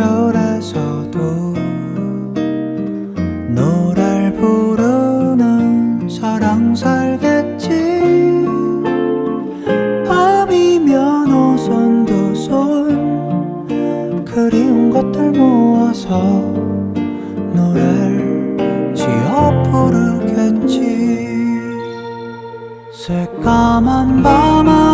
별에서도 노래 부르는 사랑 살겠지? 밤이면 오선도 손 그리운 것들 모아서 노래를 지어 부르겠지? 새까만 밤하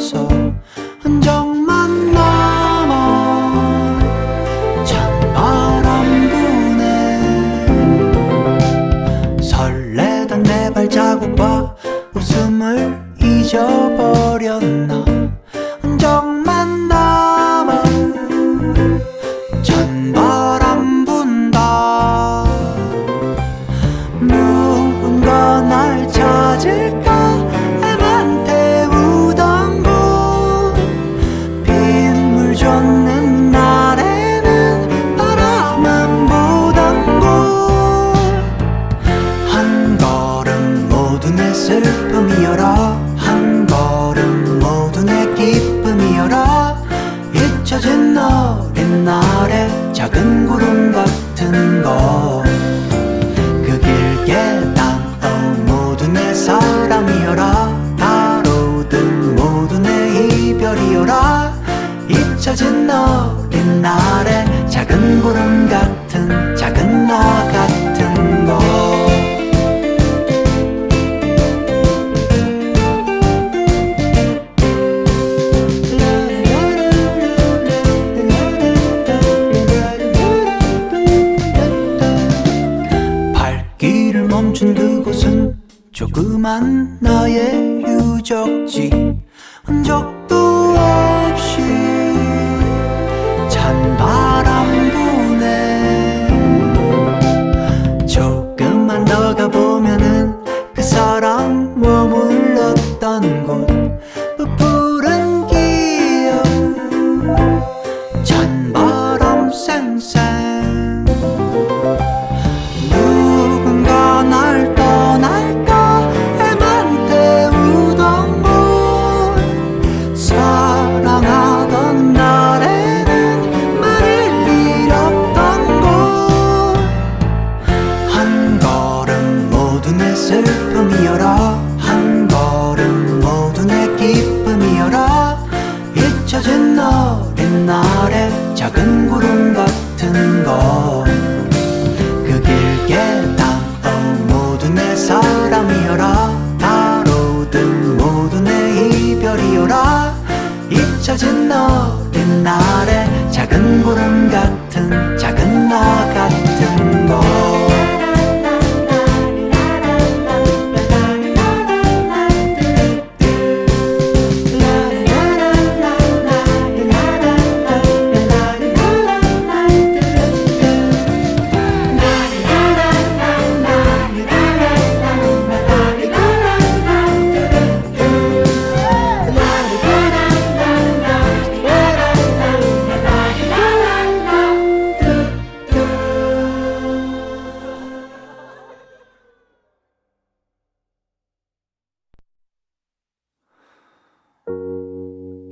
soul. 모두 내 슬픔이여라 한 걸음 모든의 기쁨이여라 잊혀진 어린 날의 작은 구름 같은 거 그 길게 땅어 모든의 사람이여라 다로든 모든의 이별이여라 잊혀진 어린 날의 작은 구름 같은 작은 나 같은 거. Mann 슬픔이여라. 한 걸음 모두 내 기쁨이여라. 잊혀진 너린 날의 작은 구름 같은 거 그 길게 닿어 모두 내 사랑이여라. 다로든 모두 내 이별이여라. 잊혀진 너린 날의 작은 구름 같은 작은 나 같은 거.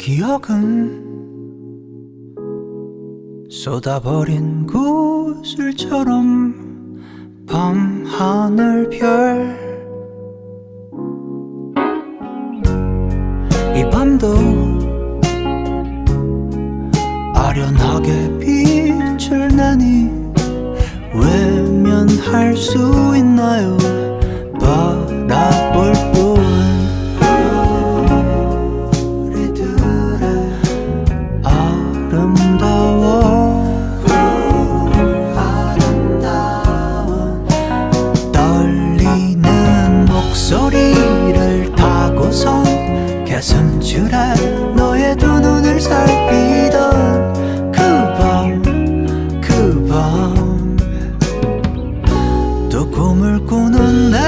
기억은 쏟아버린 구슬처럼 밤 하늘 별. 이 밤도 아련하게 빛을 내니 외면할 수 있나요 꿈을 꾸는데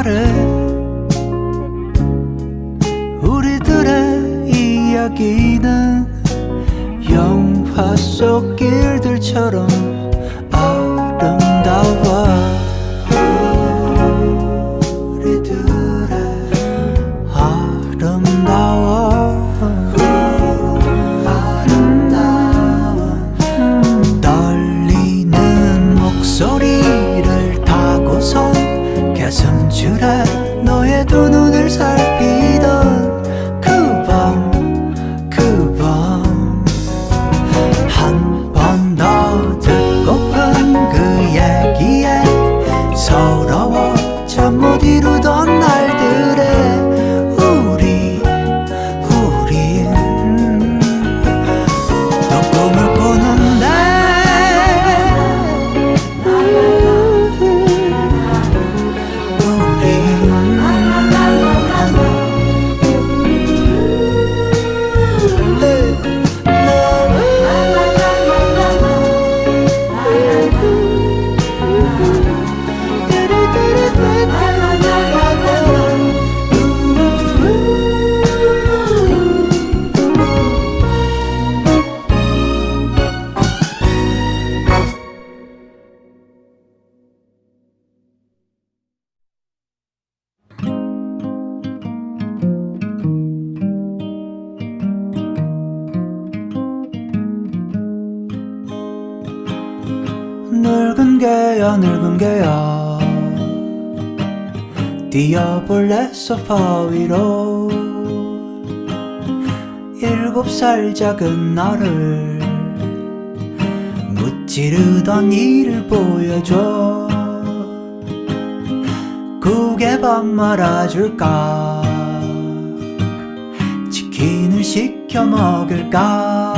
그날의 우리들의 이야기는 영화 속 길들처럼 아름다워. 떨리는 목소리를 타고선 개슴줄에 너의 두 눈을 살피 개야 늙은 개야 뛰어볼래 소파 위로. 일곱 살 작은 나를 무찌르던 일을 보여줘. 국에 밥 말아줄까? 치킨을 시켜 먹을까?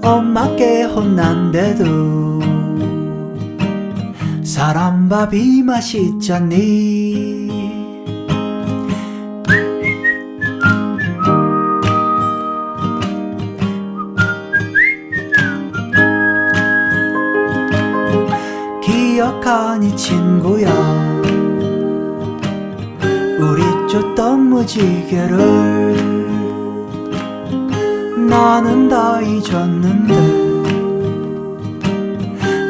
엄마께 혼난데도 사람 밥이 맛있잖니. 기억하니 친구야. 우리 줬던 무지개를 나는 다 잊었는데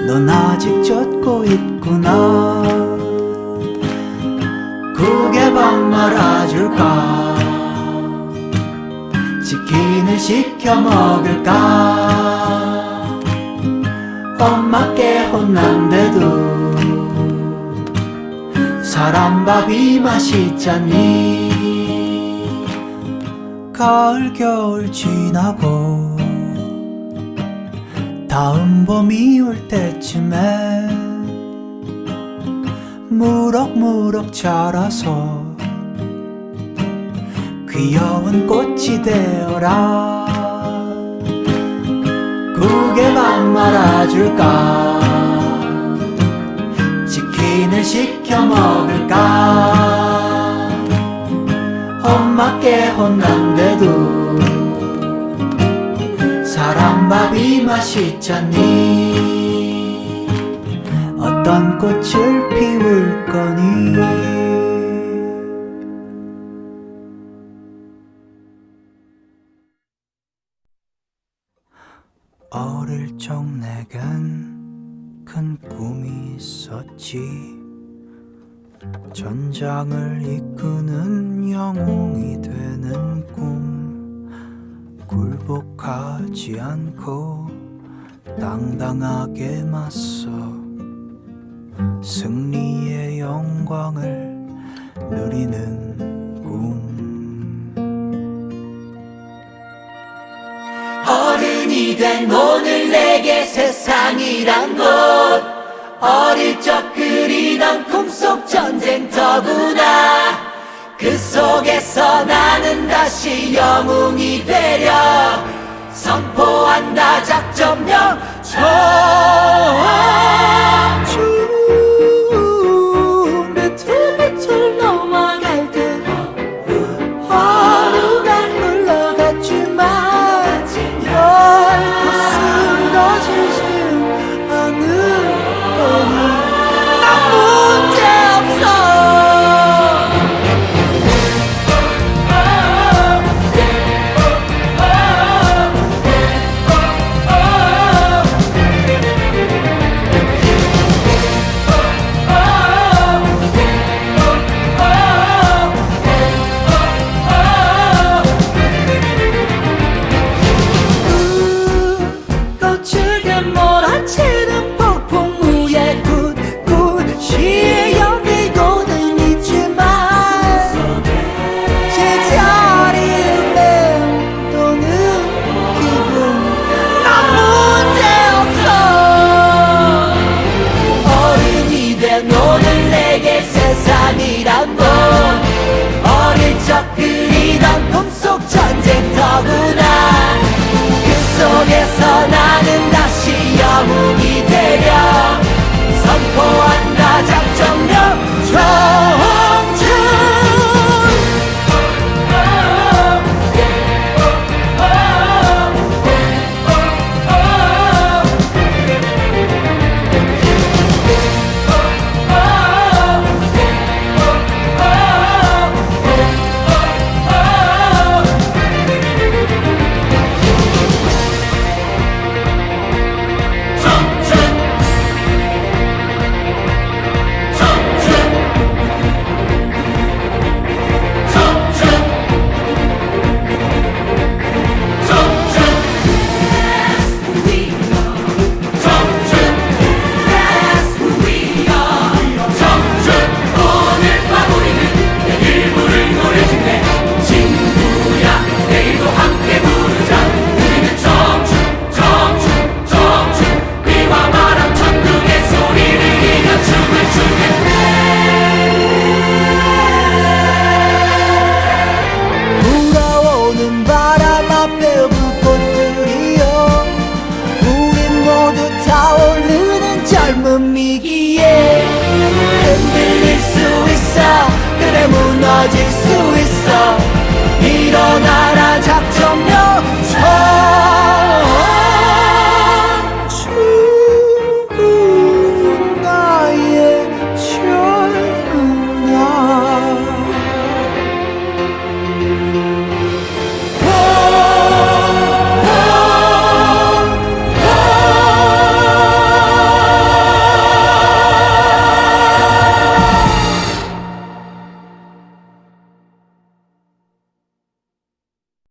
넌 아직 젖고 있구나. 국에 밥 말아줄까? 시켜 먹을까? 엄마께 혼난데도 사람 밥이 맛있잖니. 가을 겨울 지나고 다음 봄이 올 때쯤에 무럭무럭 자라서 귀여운 꽃이 되어라. 밥 말아줄까? 치킨을 시켜 먹을까? 엄마께 혼난데도 사람 밥이 맛있잖니. 어떤 꽃을 피울 거니. 어릴 적 내겐 큰 꿈이 있었지. 전장을 이끄는 영웅이 되는 꿈 굴복하지 않고 당당하게 맞서 승리의 영광을 누리는 꿈. 어른이 된 오늘 내게 세상이란 것. 어릴 적 그리던 꿈속 전쟁터구나 그 속에서 나는 다시 영웅이 되려 선포한다 작전명. 좀 비틀비틀 넘어갈 듯. 하루가 흘러갔지만 결코 쓰러지지 않을 거니